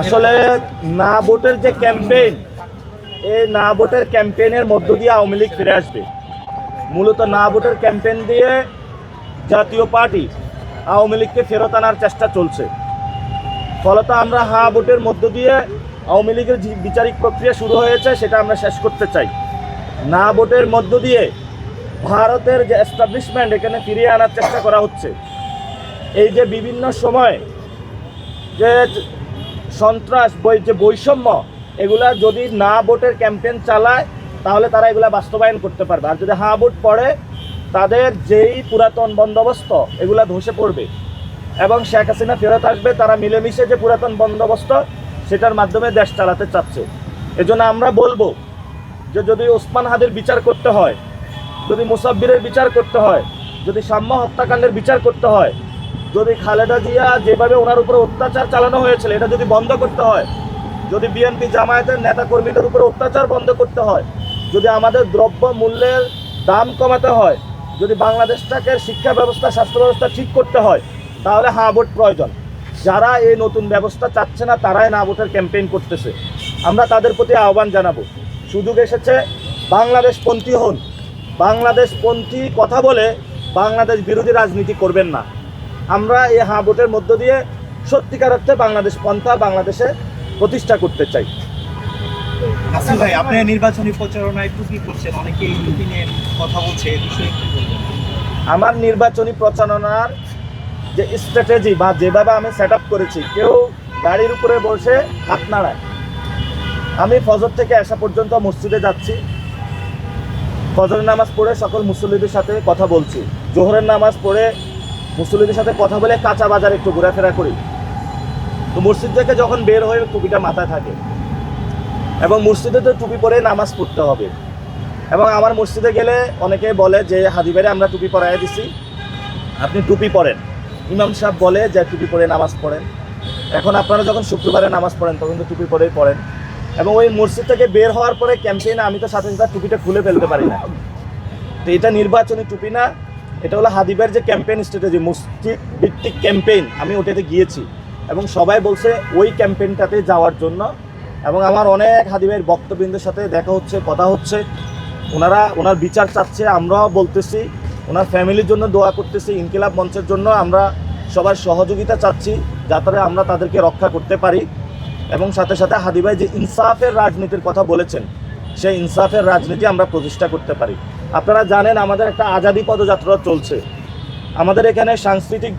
আসলে না ভোটের যে ক্যাম্পেইন এই না ভোটের ক্যাম্পেইনের মধ্য দিয়ে আওয়ামী লীগ ফিরে আসবে। মূলত না ভোটের ক্যাম্পেইন দিয়ে জাতীয় পার্টি আওয়ামী লীগকে ফেরত আনার চেষ্টা চলছে। ফলত আমরা হা ভোটের মধ্য দিয়ে আওয়ামী লীগের যে বিচারিক প্রক্রিয়া শুরু হয়েছে সেটা আমরা শেষ করতে চাই। না ভোটের মধ্য দিয়ে ভারতের যে এস্টাবলিশমেন্ট এখানে ফিরিয়ে আনার চেষ্টা করা হচ্ছে। এই যে বিভিন্ন সময় যে সন্ত্রাস যে বৈষম্য, এগুলা যদি না ভোটের ক্যাম্পেইন চালায়, তাহলে তারা এগুলা বাস্তবায়ন করতে পারবে। আর যদি হা ভোট পড়ে, তাদের যেই পুরাতন বন্দোবস্ত, এগুলা ধসে পড়বে। এবং শেখ হাসিনা ফেরত আসবে, তারা মিলেমিশে যে পুরাতন বন্দোবস্ত, সেটার মাধ্যমে দেশ চালাতে চাচ্ছে। এজন্য আমরা বলব যে যদি ওসমান হাদের বিচার করতে হয়, যদি মুসাব্বিরের বিচার করতে হয়, যদি সাম্য হত্যাকাণ্ডের বিচার করতে হয় যদি খালেদা জিয়া যেভাবে ওনার উপরে অত্যাচার চালানো হয়েছিল, এটা যদি বন্ধ করতে হয়, যদি বিএনপি জামায়াতের নেতা কর্মীদের উপরে অত্যাচার বন্ধ করতে হয়, যদি আমাদের দ্রব্য মূল্যের দাম কমাতে হয়, যদি বাংলাদেশটাকে শিক্ষা ব্যবস্থা, স্বাস্থ্য ব্যবস্থা ঠিক করতে হয়, তাহলে হাঁ, ভোট প্রয়োজন। যারা এই নতুন ব্যবস্থা চাচ্ছে না, তারাই না, ভোটের ক্যাম্পেইন করতেছে। আমরা তাদের প্রতি আহ্বান জানাব। সুযোগ এসেছে, বাংলাদেশপন্থী হন। বাংলাদেশপন্থী কথা বলে বাংলাদেশ বিরোধী রাজনীতি করবেন না। আমরা এই হা ভোটের মধ্য দিয়ে সত্যিকার অর্থে বাংলাদেশ পন্থা বাংলাদেশে প্রতিষ্ঠা করতে চাই। ভাই আপনি নির্বাচনী প্রচারণায় টুপি করছেন? অনেকে এই টুপি নিয়ে কথা বলছে আমার নির্বাচনী প্রচারণার যে স্ট্র্যাটেজি বা যেভাবে আমি সেট আপ করেছি কেউ গাড়ির উপরে বসে হাত নাড়ায়। আমি ফজর থেকে আসা পর্যন্ত মসজিদে যাচ্ছি। ফজরের নামাজ পড়ে সকল মুসল্লিদের সাথে কথা বলছি। জোহরের নামাজ পড়ে মুসল্লিদের সাথে কথা বলে কাঁচা বাজার একটু ঘোরাফেরা করি। তো মসজিদ থেকে যখন বের হয়ে টুপিটা মাথায় থাকে। এবং মসজিদে তো টুপি পরে নামাজ পড়তে হবে। এবং আমার মসজিদে গেলে অনেকে বলে যে হাদি ভাইরে আমরা টুপি পরাই দিছি। আপনি টুপি পরেন। ইমাম সাহেব বলে যে, টুপি পরে নামাজ পড়েন। এখন আপনারা যখন শুক্রবারে নামাজ পড়েন, তখন তো টুপি পরেই পড়েন। এবং ওই মসজিদ থেকে বের হওয়ার পরে ক্যাম্পেইনে আমি তো সাথে সাথে টুপিটা খুলে ফেলতে পারি না। তো এটা নির্বাচনী টুপি না। এটা হলো হাদিবের যে ক্যাম্পেইন স্ট্র্যাটেজি মসজিদ ভিত্তিক ক্যাম্পেইন আমি ওটাতে গিয়েছি। এবং সবাই বলছে ওই ক্যাম্পেইনটাতে যাওয়ার জন্য। এবং আমার অনেক হাদিবের বক্তবৃন্দের সাথে দেখা হচ্ছে, কথা হচ্ছে। ওনারা, ওনার বিচার চাচ্ছে, আমরাও বলতেছি। ওনার ফ্যামিলির জন্য দোয়া করতেছি, ইনকিলাব মঞ্চের জন্য। আমরা সবার সহযোগিতা চাচ্ছি, যাতে আমরা তাদেরকে রক্ষা করতে পারি। এবং সাথে সাথে হাদি ভাই যে ইনসাফের রাজনীতির কথা বলেছেন, সেই ইনসাফের রাজনীতি আমরা প্রতিষ্ঠা করতে পারি। আপনারা জানেন আমাদের একটা আজাদি পদযাত্রা চলছে। আমাদের এখানে সাংস্কৃতিক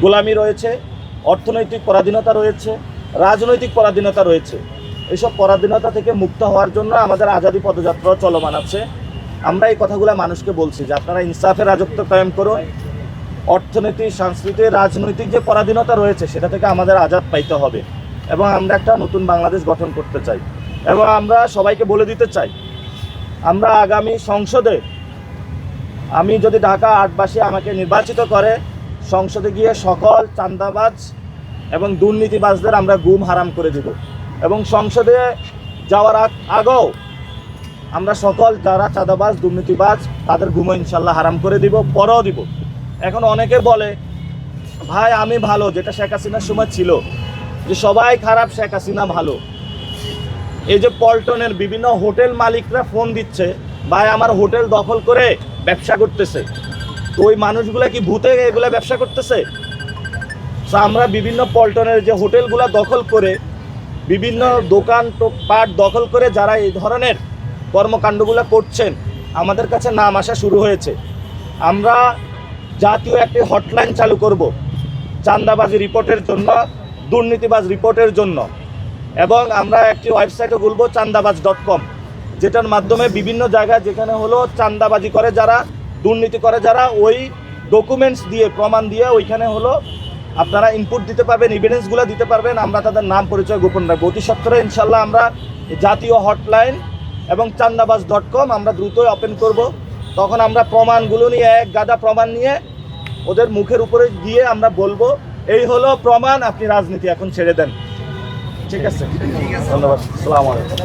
গোলামি রয়েছে, অর্থনৈতিক পরাধীনতা রয়েছে, রাজনৈতিক পরাধীনতা রয়েছে। এইসব পরাধীনতা থেকে মুক্ত হওয়ার জন্য আমাদের আজাদি পদযাত্রা চলমান আছে। আমরা এই কথাগুলো মানুষকে বলছি যে আপনারা ইনসাফের রাজত্ব কায়েম করুন। অর্থনীতি সাংস্কৃতিক রাজনৈতিক যে পরাধীনতা রয়েছে, সেটা থেকে আমাদের আজাদ পাইতে হবে। এবং আমরা একটা নতুন বাংলাদেশ গঠন করতে চাই। এবং আমরা সবাইকে বলে দিতে চাই আমরা আগামী সংসদে, আমি যদি ঢাকা আটবাসী আমাকে নির্বাচিত করে, সংসদে গিয়ে সকল চান্দাবাজ এবং দুর্নীতিবাজদের আমরা গুম হারাম করে দিব। এবং সংসদে যাওয়ার আগ- আগেও আমরা সকল যারা চাঁদাবাজ, দুর্নীতিবাজ, তাদের গুমো ইনশাল্লাহ হারাম করে দিব, পরেও দিব। এখন অনেকে বলে, ভাই, আমি ভালো। যেটা শেখ হাসিনার সময় ছিল, যে সবাই খারাপ, শেখ হাসিনা ভালো। এই যে পল্টনের বিভিন্ন হোটেল মালিকরা ফোন দিচ্ছে, ভাই আমার হোটেল দখল করে ব্যবসা করতেছে। তো ওই মানুষগুলা কি ভূতে এগুলো ব্যবসা করতেছে? তো আমরা বিভিন্ন পল্টনের যে হোটেলগুলো দখল করে, বিভিন্ন দোকান পাট দখল করে যারা এই ধরনের কর্মকাণ্ডগুলো করছেন, আমাদের কাছে নাম আসা শুরু হয়েছে। আমরা জাতীয় একটি হটলাইন চালু করব, চান্দাবাজি রিপোর্টের জন্য, দুর্নীতিবাজ রিপোর্টের জন্য। এবং আমরা একটি ওয়েবসাইটও খুলবো, চান্দাবাজ ডট কম যেটার মাধ্যমে বিভিন্ন জায়গায় যেখানে হলো চান্দাবাজি করে যারা, দুর্নীতি করে যারা, ওই ডকুমেন্টস দিয়ে, প্রমাণ দিয়ে ওইখানে হলো আপনারা ইনপুট দিতে পারবেন ইভিডেন্সগুলো দিতে পারবেন, আমরা তাদের নাম পরিচয় গোপন রাখব। অতি সত্তরে ইনশাল্লাহ আমরা জাতীয় হটলাইন এবং চান্দাবাজ ডট কম আমরা দ্রুতই ওপেন করব। তখন আমরা প্রমাণগুলো নিয়ে, এক গাদা প্রমাণ নিয়ে ওদের মুখের উপরে গিয়ে আমরা বলব, এই হলো প্রমাণ, আপনি রাজনীতি এখন ছেড়ে দেন। ঠিক আছে। ধন্যবাদ। সালাম আলাইকুম।